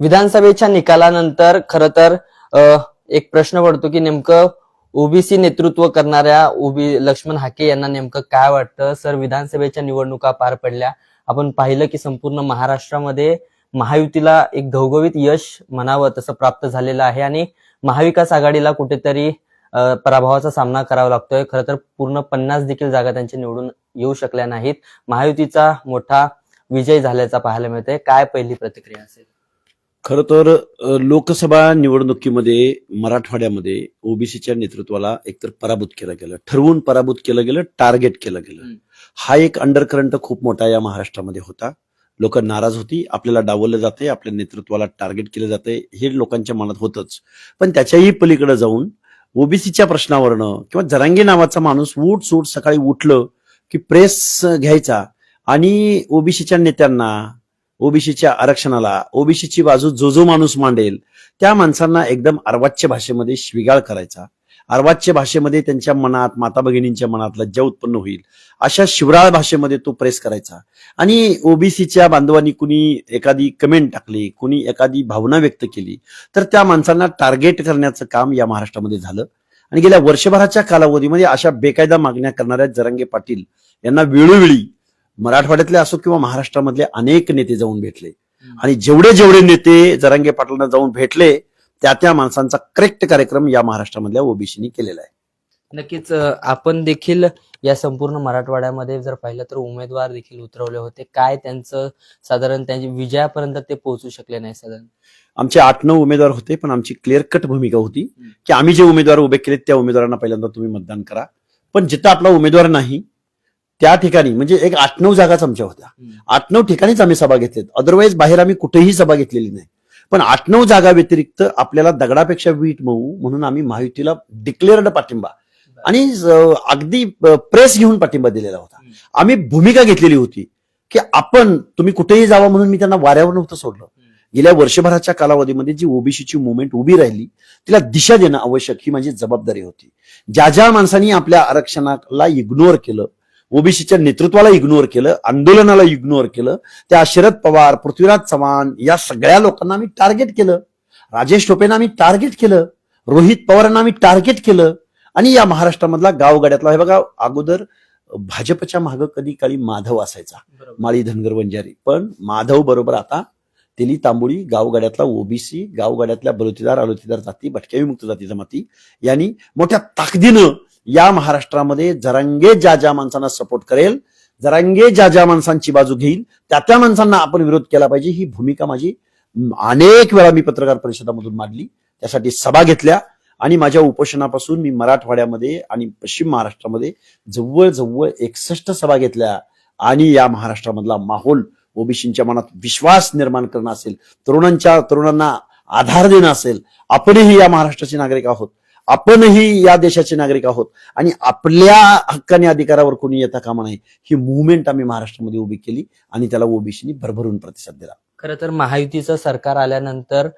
विधानसभेच्या निकालानंतर खर तर एक प्रश्न पडतो की नेमकं ओबीसी नेतृत्व करणाऱ्या ओबी लक्ष्मण हाके यांना नेमकं काय वाटतं? सर विधानसभेच्या निवडणुका पार पडल्या. आपण पाहिलं की संपूर्ण महाराष्ट्रामध्ये महायुतीला एक घवघवीत यश म्हणावं तसं प्राप्त झालेलं आहे आणि महाविकास आघाडीला कुठेतरी पराभवाचा सामना करावा लागतोय. खरं तर पूर्ण पन्नास देखील जागा त्यांच्या निवडून येऊ शकल्या नाहीत. महायुतीचा मोठा विजय झाल्याचा पाहायला मिळतंय. काय पहिली प्रतिक्रिया असेल? खर तर लोकसभा निवडणुकीमध्ये मराठवाड्यामध्ये ओबीसीच्या नेतृत्वाला एकतर पराभूत केलं गेलं ठरवून पराभूत केलं गेलं टार्गेट केलं गेलं. हा एक अंडरकरंट खूप मोठा या महाराष्ट्रामध्ये होता. लोक नाराज होती आपल्याला डावललं जाते आपल्या नेतृत्वाला टार्गेट केलं जाते हे लोकांच्या मनात होतच. पण त्याच्याही पलीकडे जाऊन ओबीसीच्या प्रश्नावरनं किंवा जरांगी नावाचा माणूस उठ सूट सकाळी उठलं की प्रेस घ्यायचा आणि ओबीसीच्या नेत्यांना ओबीसीच्या आरक्षणाला ओबीसीची बाजू जो जो माणूस मांडेल त्या माणसांना एकदम अर्वाच्य भाषेमध्ये शिविगाळ करायचा. अर्वाच्य भाषेमध्ये त्यांच्या मनात माता भगिनींच्या मनात लज्जा उत्पन्न होईल अशा शिवराळ भाषेमध्ये तो प्रेस करायचा. आणि ओबीसीच्या बांधवांनी कुणी एखादी कमेंट टाकली कुणी एखादी भावना व्यक्त केली तर त्या माणसांना टार्गेट करण्याचं काम या महाराष्ट्रामध्ये झालं. आणि गेल्या वर्षभराच्या कालावधीमध्ये अशा बेकायदा मागण्या करणाऱ्या जरांगे पाटील यांना वेळोवेळी मराठवाड्यातले असो किंवा महाराष्ट्रामधले अनेक नेते जाऊन भेटले. आणि जेवढे जेवढे नेते जरांगे पाटलांना जाऊन भेटले त्या त्या माणसांचा करेक्ट कार्यक्रम या महाराष्ट्रामधल्या ओबीसीनी केलेला आहे. नक्कीच आपण देखील या संपूर्ण मराठवाड्यामध्ये जर पाहिलं तर उमेदवार देखील उतरवले होते. काय त्यांचं साधारण त्यांच्या विजयापर्यंत ते पोहोचू शकले नाही साधारण? आमचे आठ नऊ उमेदवार होते पण आमची क्लिअर कट भूमिका होती की आम्ही जे उमेदवार उभे केले त्या उमेदवारांना पहिल्यांदा तुम्ही मतदान करा. पण जिथं आपला उमेदवार नाही त्या ठिकाणी म्हणजे एक आठ नऊ जागाच आमच्या होत्या. आठ नऊ ठिकाणीच आम्ही सभा घेतलेत. अदरवाईज बाहेर आम्ही कुठेही सभा घेतलेली नाही. पण आठ नऊ जागा व्यतिरिक्त आपल्याला दगडापेक्षा वीट मऊ म्हणून आम्ही महायुतीला डिक्लेअर्ड पाठिंबा आणि अगदी प्रेस घेऊन पाठिंबा दिलेला होता. आम्ही भूमिका घेतलेली होती की आपण तुम्ही कुठेही जावा म्हणून मी त्यांना वाऱ्यावर नव्हतं सोडलं. गेल्या वर्षभराच्या कालावधीमध्ये जी ओबीसीची मुवमेंट उभी राहिली तिला दिशा देणं आवश्यक ही माझी जबाबदारी होती. ज्या ज्या माणसांनी आपल्या आरक्षणाला इग्नोर केलं ओबीसीच्या नेतृत्वाला इग्नोर केलं आंदोलनाला इग्नोर केलं. त्या शरद पवार पृथ्वीराज चव्हाण या सगळ्या लोकांना आम्ही टार्गेट केलं. राजेश टोपेंना आम्ही टार्गेट केलं. रोहित पवारांना आम्ही टार्गेट केलं. आणि या महाराष्ट्रामधला गावगाड्यातला हे बघा अगोदर भाजपच्या मागं कधी काळी माधव असायचा. माळी धनगर वंजारी. पण माधव बरोबर आता तेली तांबोळी गावगाड्यातला ओबीसी गावगाड्यातल्या बलुतेदार अलोतेदार जाती भटक्या विमुक्त जाती जमाती यांनी मोठ्या ताकदीनं या महाराष्ट्रामध्ये जरांगे ज्या ज्या माणसांना सपोर्ट करेल जरांगे ज्या ज्या माणसांची बाजू घेईल त्या त्या माणसांना आपण विरोध केला पाहिजे. ही भूमिका माझी अनेक वेळा मी पत्रकार परिषदामधून मांडली. त्यासाठी सभा घेतल्या आणि माझ्या उपोषणापासून मी मराठवाड्यामध्ये आणि पश्चिम महाराष्ट्रामध्ये जवळजवळ एकसष्ट सभा घेतल्या आणि या महाराष्ट्रामधला माहोल ओबीसींच्या मनात विश्वास निर्माण करणं असेल तरुणांच्या तरुणांना आधार देणं असेल आपणही या महाराष्ट्राचे नागरिक आहोत. आपणही या देशाचे नागरिक आहोत आणि आपल्या हक्काने अधिकारावर कोणी येता कामा नाही ही मुवमेंट आम्ही महाराष्ट्रामध्ये उभी केली आणि त्याला ओबीसीनी भरभरून प्रतिसाद दिला. खरं तर महायुतीचं सरकार आल्यानंतर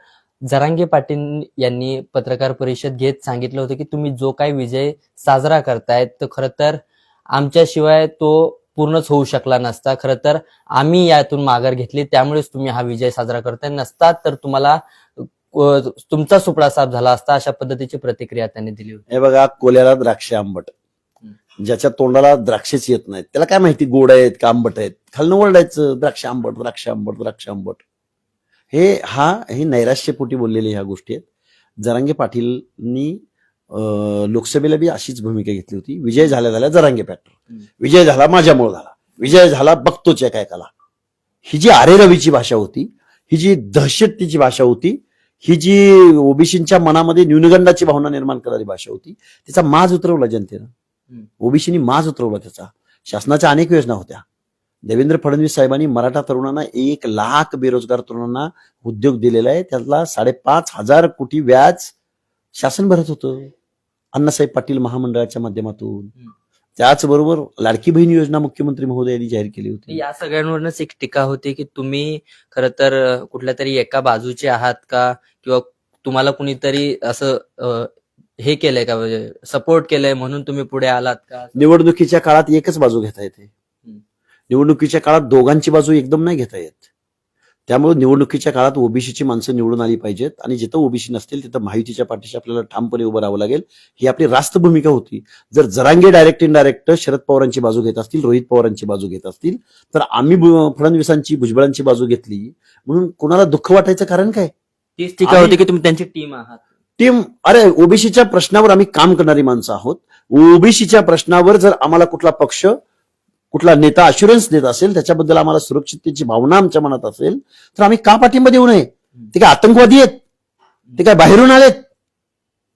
जरांगे पाटील यांनी पत्रकार परिषद घेत सांगितलं होतं की तुम्ही जो काही विजय साजरा करतायत तो खरं तर आमच्याशिवाय तो पूर्णच होऊ शकला नसता. खरं तर आम्ही यातून माघार घेतली त्यामुळेच तुम्ही हा विजय साजरा करताय. नसता तर तुम्हाला तुमचा सुपडा साफ झाला असता अशा पद्धतीची प्रतिक्रिया त्यांनी दिली होती. हे बघा कोल्याला द्राक्ष आंबट. ज्याच्या तोंडाला द्राक्षच येत नाहीत. त्याला काय माहिती गोड आहेत का आंबट आहेत? खालनं ओरडायचं द्राक्ष आंबट द्राक्ष आंबट द्राक्ष आंबट. हे हा हे नैराश्यपोटी बोललेले ह्या गोष्टी आहेत. जरांगे पाटीलनी लोकसभेला बी अशीच भूमिका घेतली होती. विजय झाल्या झाल्या जरांगे पॅटर. विजय झाला माझ्यामुळे झाला. विजय झाला बघतोच एका एकाला ही जी आरे रवीची भाषा होती ही जी दहशतीची भाषा होती ही जी ओबीसींच्या मनामध्ये न्यूनगंडाची भावना निर्माण करणारी भाषा होती तिचा माज उतरवला जनतेनं. ओबीसीनी माज उतरवला त्याचा. शासनाच्या अनेक योजना होत्या. देवेंद्र फडणवीस साहेबांनी मराठा तरुणांना एक लाख बेरोजगार तरुणांना उद्योग दिलेला आहे. त्यातला साडेपाच हजार कोटी व्याज शासन भरत होतं. अण्णासाहेब पाटील महामंडळाच्या माध्यमातून. त्याचबरोबर लाडकी बहीण योजना मुख्यमंत्री महोदयांनी जाहीर केली होती. या सगळ्यांवरच एक टीका होती की तुम्ही खरं तर कुठल्या तरी एका बाजूचे आहात का? किंवा तुम्हाला कुणीतरी असं हे केलंय का? म्हणजे सपोर्ट केलंय म्हणून तुम्ही पुढे आलात का? निवडणुकीच्या काळात एकच बाजू घेता येते. निवडणुकीच्या काळात दोघांची बाजू एकदम नाही घेता येत. त्यामुळे निवडणुकीच्या काळात ओबीसीची माणसं निवडून आली पाहिजेत आणि जिथं ओबीसी नसतील तिथं महायुतीच्या पाठीशी आपल्याला ठामपणे उभं राहावं लागेल. ही आपली रास्त भूमिका होती. जर जरांगे डायरेक्ट इनडायरेक्ट शरद पवारांची बाजू घेत असतील रोहित पवारांची बाजू घेत असतील तर आम्ही फडणवीसांची भुजबळांची बाजू घेतली. म्हणून कुणाला दुःख वाटायचं कारण काय? तीच टीका होती की तुम्ही त्यांची टीम आहात. टीम अरे ओबीसीच्या प्रश्नावर आम्ही काम करणारी माणसं आहोत. ओबीसीच्या प्रश्नावर जर आम्हाला कुठला पक्ष कुठला नेता अश्युरन्स देत असेल त्याच्याबद्दल आम्हाला सुरक्षिततेची भावना आमच्या मनात असेल तर आम्ही का पाठिंबा देऊ नये? ते काय आतंकवादी आहेत? ते काय बाहेरून आलेत?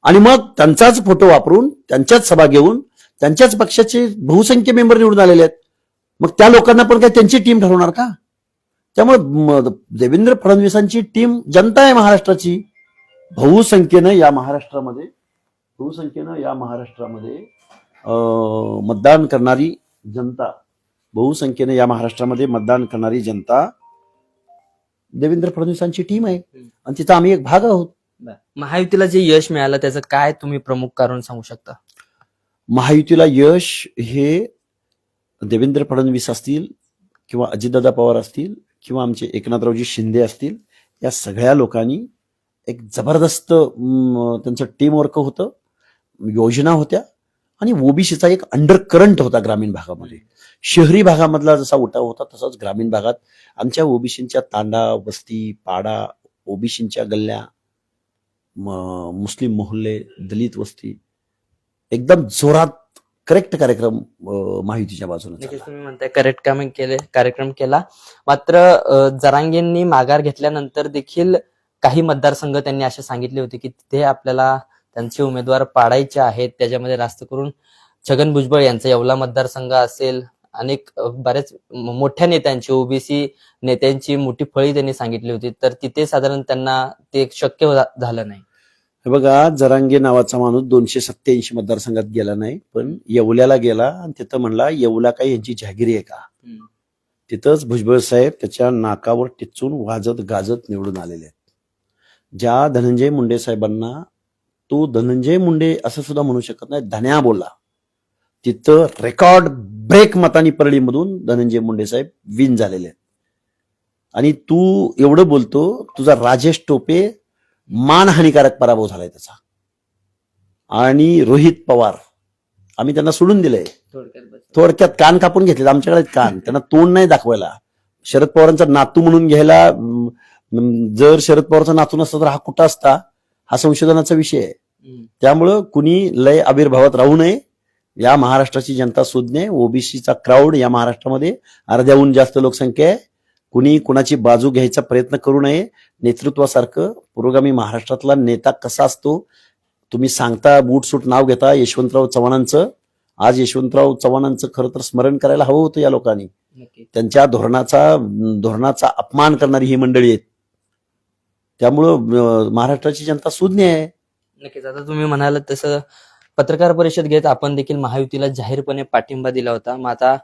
आणि मग त्यांचाच फोटो वापरून त्यांच्याच सभा घेऊन त्यांच्याच पक्षाचे बहुसंख्य मेंबर निवडून आलेले आहेत. मग त्या लोकांना पण काय त्यांची टीम ठरवणार का? त्यामुळे देवेंद्र फडणवीसांची टीम जनता आहे महाराष्ट्राची. बहुसंख्येनं या महाराष्ट्रामध्ये बहुसंख्येनं या महाराष्ट्रामध्ये मतदान करणारी जनता. बहुसंख्येनं या महाराष्ट्रामध्ये मतदान करणारी जनता देवेंद्र फडणवीसांची टीम आहे. आणि तिचा आम्ही एक भाग आहोत. महायुतीला जे यश मिळालं त्याचं काय तुम्ही प्रमुख कारण सांगू शकता? महायुतीला यश हे देवेंद्र फडणवीस असतील किंवा अजितदादा पवार असतील किंवा आमचे एकनाथरावजी शिंदे असतील या सगळ्या लोकांनी एक जबरदस्त त्यांचं टीम वर्क होतं. योजना होत्या. आणि ओबीसीचा एक अंडर करंट होता ग्रामीण भागामध्ये शहरी भागामधला जसा उठाव होता तसाच ग्रामीण भागात आमच्या ओबीसींच्या तांडा वस्ती पाडा ओबीसींच्या गल्ल्या मुस्लिम मोहल्ले दलित वस्ती एकदम जोरात करेक्ट कार्यक्रम अं, महायुतीच्या बाजूने. तुम्ही म्हणताय करेक्ट काम केले कार्यक्रम केला मात्र जरांगेंनी माघार घेतल्यानंतर देखील काही मतदारसंघ त्यांनी असे सांगितले होते की तिथे आपल्याला त्यांचे उमेदवार पाडायचे आहेत. त्याच्यामध्ये रास्त करून छगन भुजबळ यांचा येवला मतदारसंघ असेल. अनेक बऱ्याच मोठ्या नेत्यांची ओबीसी नेत्यांची मोठी फळी त्यांनी सांगितली होती. तर तिथे साधारण त्यांना ते शक्य झालं नाही. हे बघा जरांगे नावाचा माणूस दोनशे सत्याऐंशी मतदारसंघात गेला नाही पण येवल्याला गेला आणि तिथं म्हणला येवला काही यांची जहागिरी आहे का? तिथंच भुजबळ साहेब त्याच्या नाकावर टिचून वाजत गाजत निवडून आलेले आहेत. ज्या धनंजय मुंडे साहेबांना तो धनंजय मुंडे असं सुद्धा म्हणू शकत नाही. धन्या बोला. तिथं रेकॉर्ड ब्रेक मतानी परळीमधून धनंजय मुंडे साहेब विन झालेले आहेत. आणि तू एवढं बोलतो तुझा राजेश टोपे मानहानिकारक पराभव झालाय त्याचा. आणि रोहित पवार आम्ही त्यांना सोडून दिलंय. थोडक्यात कान कापून घेतले आमच्याकडे कान. त्यांना तोंड नाही दाखवायला. शरद पवारांचा नातू म्हणून घ्यायला जर शरद पवारचा नातू नसता तर हा कुठं असता? हा संशोधनाचा विषय आहे. त्यामुळं कुणी लय आविर्भावात राहू नये या महाराष्ट्राची जनता सुज्ञ ओबीसीचा क्राऊड या महाराष्ट्रामध्ये अर्ध्याहून जास्त लोकसंख्या आहे. कुणी कुणाची बाजू घ्यायचा प्रयत्न करू नये नेतृत्वासारखं पुरोगामी महाराष्ट्रातला नेता कसा असतो तुम्ही सांगता बूट सूट नाव घेता यशवंतराव चव्हाणांचं. आज यशवंतराव चव्हाणांचं खरं तर स्मरण करायला हवं होतं या लोकांनी. त्यांच्या धोरणाचा धोरणाचा अपमान करणारी ही मंडळी आहेत. त्यामुळं महाराष्ट्राची जनता सुज्ञ आहे. नक्कीच. आता तुम्ही म्हणाल तसं पत्रकार परिषद घेत आपण देखील महायुतीला जाहीरपणे पाठिंबा दिला होता. मग आता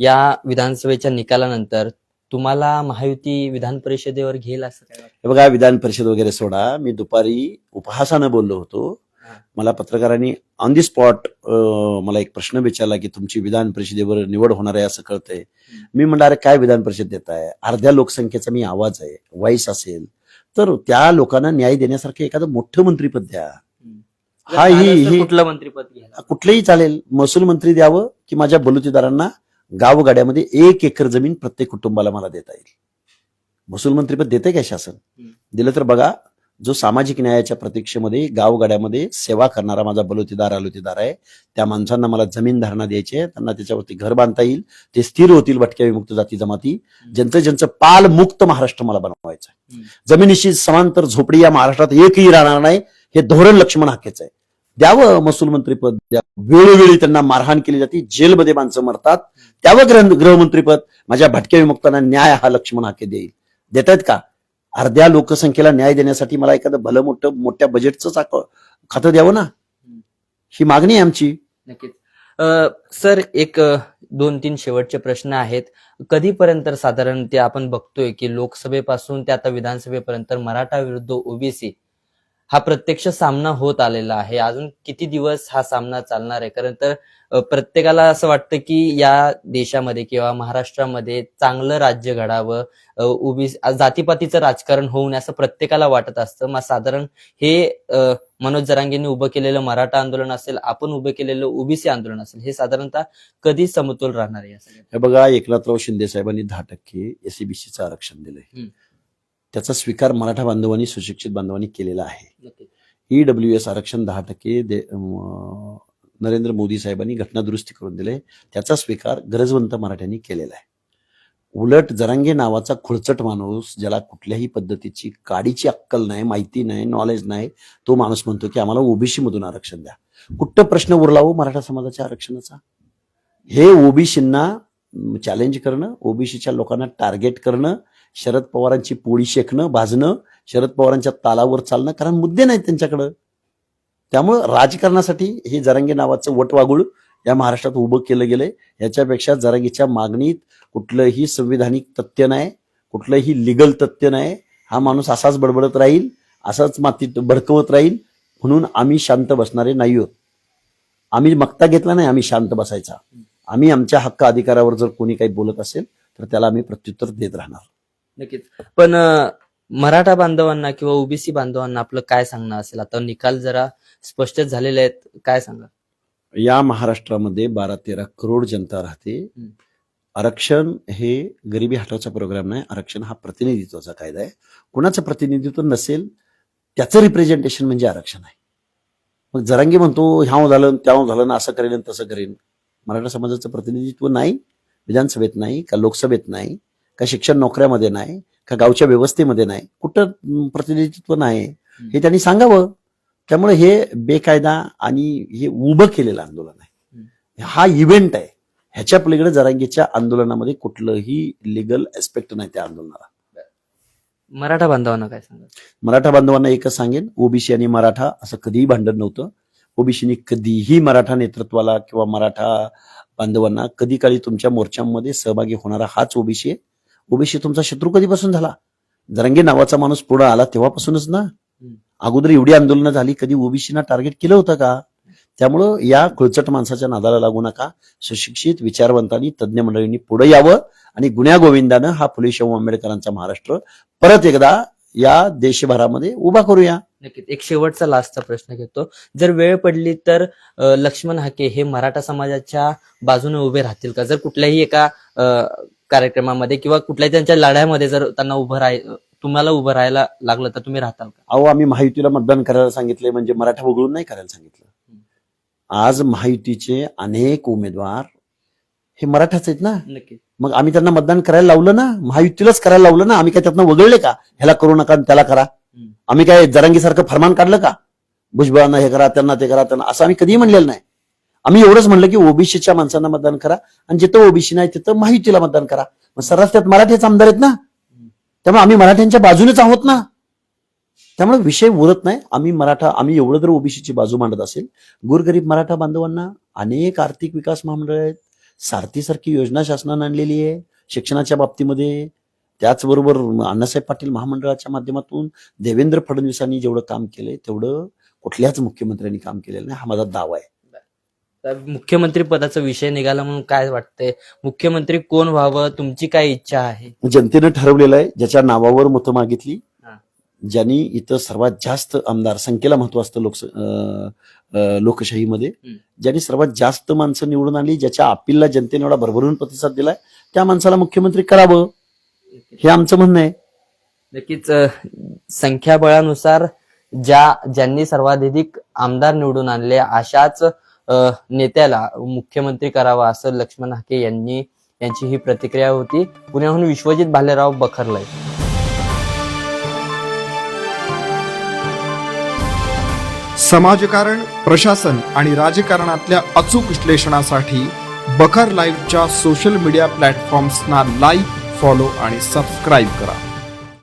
या विधानसभेच्या निकालानंतर तुम्हाला महायुती विधान परिषदेवर घेईल असं काय वाटतं? हे बघा विधान परिषद वगैरे सोडा. मी दुपारी उपहासानं बोललो होतो. मला पत्रकारांनी ऑन दी स्पॉट मला एक प्रश्न विचारला की तुमची विधान परिषदेवर निवड होणार आहे असं कळतंय. मी म्हणलं अरे काय विधान परिषद देत आहे अर्ध्या लोकसंख्येचा मी आवाज आहे. व्हॉइस असेल तर त्या लोकांना न्याय देण्यासारखं एखादं मोठं मंत्रीपद द्या. हा, ही- कुठलं मंत्रीपद घ्यायला? कुठलंही चालेल. महसूल मंत्री द्यावं की माझ्या बलुतेदारांना गावगाड्यामध्ये एक एकर जमीन प्रत्येक कुटुंबाला मला देता येईल. महसूल मंत्रीपद देते काय शासन. दिलं तर बघा जो सामाजिक न्यायाच्या प्रतीक्षेमध्ये गावगाड्यामध्ये सेवा करणारा माझा बलुतेदार आलुतेदार आहे. त्या माणसांना मला जमीन धारणा द्यायची आहे. त्यांना त्याच्यावरती घर बांधता येईल. ते स्थिर होतील भटक्या विमुक्त जाती जमाती. ज्यांचं ज्यांचं पाल मुक्त महाराष्ट्र मला बनवायचं आहे. जमिनीशी समांतर झोपडी या महाराष्ट्रात एकही राहणार नाही हे धोरण लक्ष्मण हाकेचं आहे. द्यावं महसूल मंत्रीपद द्यावं वेळोवेळी त्यांना मारहाण केली जाते. जेलमध्ये माणसं मरतात. त्यावं गृह गृहमंत्रीपद माझ्या भटक्या विमुक्तांना न्याय हा लक्ष्मण हाके देईल. देत आहेत का? अर्ध्या लोकसंख्येला न्याय देण्यासाठी मला एखादं भलं मोठं मोठ्या बजेटचं खातं द्यावं ना? ही मागणी आहे आमची. नक्कीच. सर एक दोन तीन शेवटचे प्रश्न आहेत. कधीपर्यंत साधारण ते आपण बघतोय की लोकसभेपासून ते आता विधानसभेपर्यंत मराठा विरुद्ध ओबीसी हा प्रत्यक्ष सामना होत आलेला आहे. अजून किती दिवस हा सामना चालणार आहे? कारण तर प्रत्येकाला असं वाटतं की या देशामध्ये किंवा महाराष्ट्रामध्ये चांगलं राज्य घडावं उभी जातीपातीचं राजकारण होऊ नये असं प्रत्येकाला वाटत असतं. मग साधारण हे मनोज जरांगेंनी उभं केलेलं मराठा आंदोलन असेल आपण उभं केलेलं ओबीसी आंदोलन असेल हे साधारणतः कधी समतोल राहणार आहे हे बघा एकनाथराव शिंदे साहेबांनी दहा टक्के एसीबीसीचं आरक्षण दिलंय. त्याचा स्वीकार मराठा बांधवांनी सुशिक्षित बांधवांनी केलेला आहे. नक्कीच. ईडब्ल्यू एस आरक्षण दहा टक्के नरेंद्र मोदी साहेबांनी घटना दुरुस्ती करून दिले. त्याचा स्वीकार गरजवंत मराठ्यांनी केलेला आहे. उलट जरांगे नावाचा खुळचट माणूस ज्याला कुठल्याही पद्धतीची काडीची अक्कल नाही माहिती नाही नॉलेज नाही तो माणूस म्हणतो की आम्हाला ओबीसी मधून आरक्षण द्या. कुठं प्रश्न उरला हो मराठा समाजाच्या आरक्षणाचा? हे ओबीसींना चॅलेंज करणं ओबीसीच्या लोकांना टार्गेट करणं शरद पवारांची पोळी शेकणं भाजणं शरद पवारांच्या तालावर चालणं कारण मुद्दे नाहीत त्यांच्याकडं. त्यामुळं राजकारणासाठी हे जरांगे नावाचं वटवागुळ या महाराष्ट्रात उभं केलं गेलंय. याच्यापेक्षा जरांगीच्या मागणीत कुठलंही संविधानिक तथ्य नाही कुठलंही लिगल तथ्य नाही. हा माणूस असाच बडबडत राहील असाच मातीत भडकवत राहील म्हणून आम्ही शांत बसणारे नाही आहोत आम्ही मक्ता घेतला नाही आम्ही शांत बसायचा. आम्ही आमच्या हक्क अधिकारावर जर कोणी काही बोलत असेल तर त्याला आम्ही प्रत्युत्तर देत राहणार. नक्कीच. पण अ, मराठा बांधवांना किंवा ओबीसी बांधवांना आपलं काय सांगणं असेल? आता निकाल जरा स्पष्टच झालेले आहेत. काय सांगा या महाराष्ट्रामध्ये बारा तेरा करोड जनता राहते. हम्म. आरक्षण हे गरिबी हटवाचा प्रोग्राम नाही. आरक्षण हा प्रतिनिधित्वाचा कायदा आहे. कुणाचं प्रतिनिधित्व नसेल त्याचं रिप्रेझेंटेशन म्हणजे आरक्षण आहे. मग जरांगी म्हणतो ह्याव झालं त्याव झालं ना असं करेन आणि तसं करेन. मराठा समाजाचं प्रतिनिधित्व नाही विधानसभेत नाही का लोकसभेत नाही. का शिक्षण नोकऱ्यामध्ये नाही का गावच्या व्यवस्थेमध्ये नाही कुठं प्रतिनिधित्व नाही हे त्यांनी सांगावं. त्यामुळे हे बेकायदा आणि हे उभं केलेलं आंदोलन आहे. हा इव्हेंट आहे. ह्याच्या पलीकडे जरांगीच्या आंदोलनामध्ये कुठलंही लिगल एस्पेक्ट नाही त्या आंदोलनाला. मराठा बांधवांना काय सांगा मराठा बांधवांना एकच सांगेन ओबीसी आणि मराठा असं कधीही भांडण नव्हतं. ओबीसीनी कधीही मराठा नेतृत्वाला किंवा मराठा बांधवांना कधी काळी तुमच्या मोर्चांमध्ये सहभागी होणारा हाच ओबीसी आहे. ओबीसी तुमचा शत्रू कधीपासून झाला? जरंगे नावाचा माणूस पुढे आला तेव्हापासूनच ना? अगोदर एवढी आंदोलनं झाली कधी ओबीसीना टार्गेट केलं होतं का? त्यामुळं या खुळचट माणसाच्या नादाला लागू नका. सुशिक्षित विचारवंतांनी तज्ज्ञ मंडळींनी पुढे यावं आणि गुन्ह्या गोविंदानं हा फुले शाहू आंबेडकरांचा महाराष्ट्र परत एकदा या देशभरामध्ये उभा करूया. नक्कीच. एक शेवटचा लास्टचा प्रश्न घेतो. जर वेळ पडली तर लक्ष्मण हाके हे मराठा समाजाच्या बाजूने उभे राहतील का? जर कुठल्याही एका अ, कार्यक्रमामध्ये किंवा कुठल्याही त्यांच्या लढ्यामध्ये जर त्यांना उभं राहाय तुम्हाला उभं राहायला लागलं तर तुम्ही राहताल का? अहो आम्ही महायुतीला मतदान करायला सांगितले म्हणजे मराठा वगळून नाही करायला सांगितलं. आज महायुतीचे अनेक उमेदवार हे मराठाच आहेत ना? नक्की मग आम्ही त्यांना मतदान करायला लावलं ना? महायुतीलाच करायला लावलं ना? आम्ही काय त्यातनं वगळले का? ह्याला करू नका त्याला करा. आम्ही काय जरांगीसारखं फरमान काढलं का? भुजबळांना हे करा त्यांना ते करा त्यांना असं आम्ही कधीही म्हणलेलं नाही. आम्ही एवढंच म्हणलं की ओबीसीच्या माणसांना मतदान करा आणि जिथं ओबीसी नाही तिथं माहितीला मतदान करा. मग सर्रास त्यात मराठीच आमदार आहेत ना? त्यामुळे आम्ही मराठ्यांच्या बाजूनेच आहोत ना? त्यामुळे विषय उरत नाही. आम्ही मराठा आम्ही एवढं जर ओबीसीची बाजू मांडत असेल गोरगरीब मराठा बांधवांना अनेक आर्थिक विकास महामंडळ आहेत. सारथीसारखी योजना शासनानं आणलेली आहे. शिक्षणाच्या बाबतीमध्ये त्याचबरोबर अण्णासाहेब पाटील महामंडळाच्या माध्यमातून देवेंद्र फडणवीसांनी जेवढं काम केलंय तेवढं कुठल्याच मुख्यमंत्र्यांनी काम केलेलं नाही. हा माझा दावा आहे. तर मुख्यमंत्री पदाचा विषय निघाला म्हणून काय वाटतंय? मुख्यमंत्री कोण व्हावं? तुमची काय इच्छा आहे? जनतेनं ठरवलेलं आहे ज्याच्या नावावर मतं मागितली. ज्यांनी इथं सर्वात जास्त आमदार संख्येला महत्त्व असतं लोकस लोकशाहीमध्ये. ज्यांनी सर्वात जास्त माणसं निवडून आली ज्याच्या अपीलला जनतेने एवढा भरभरून प्रतिसाद दिलाय त्या माणसाला मुख्यमंत्री करावं? हे आमचं म्हणणं आहे. नक्कीच संख्याबळानुसार ज्या ज्यांनी सर्वाधिक आमदार निवडून आणले अशाच नेत्याला मुख्यमंत्री करावा असं लक्ष्मण हाके यांनी यांची ही प्रतिक्रिया होती. पुण्याहून विश्वजित भालेराव बखरलाय समाजकारण प्रशासन आणि राजकारणातल्या अचूक विश्लेषणासाठी बखर लाईव्हच्या सोशल मीडिया प्लॅटफॉर्म्सना लाईक फॉलो आणि सबस्क्राईब करा.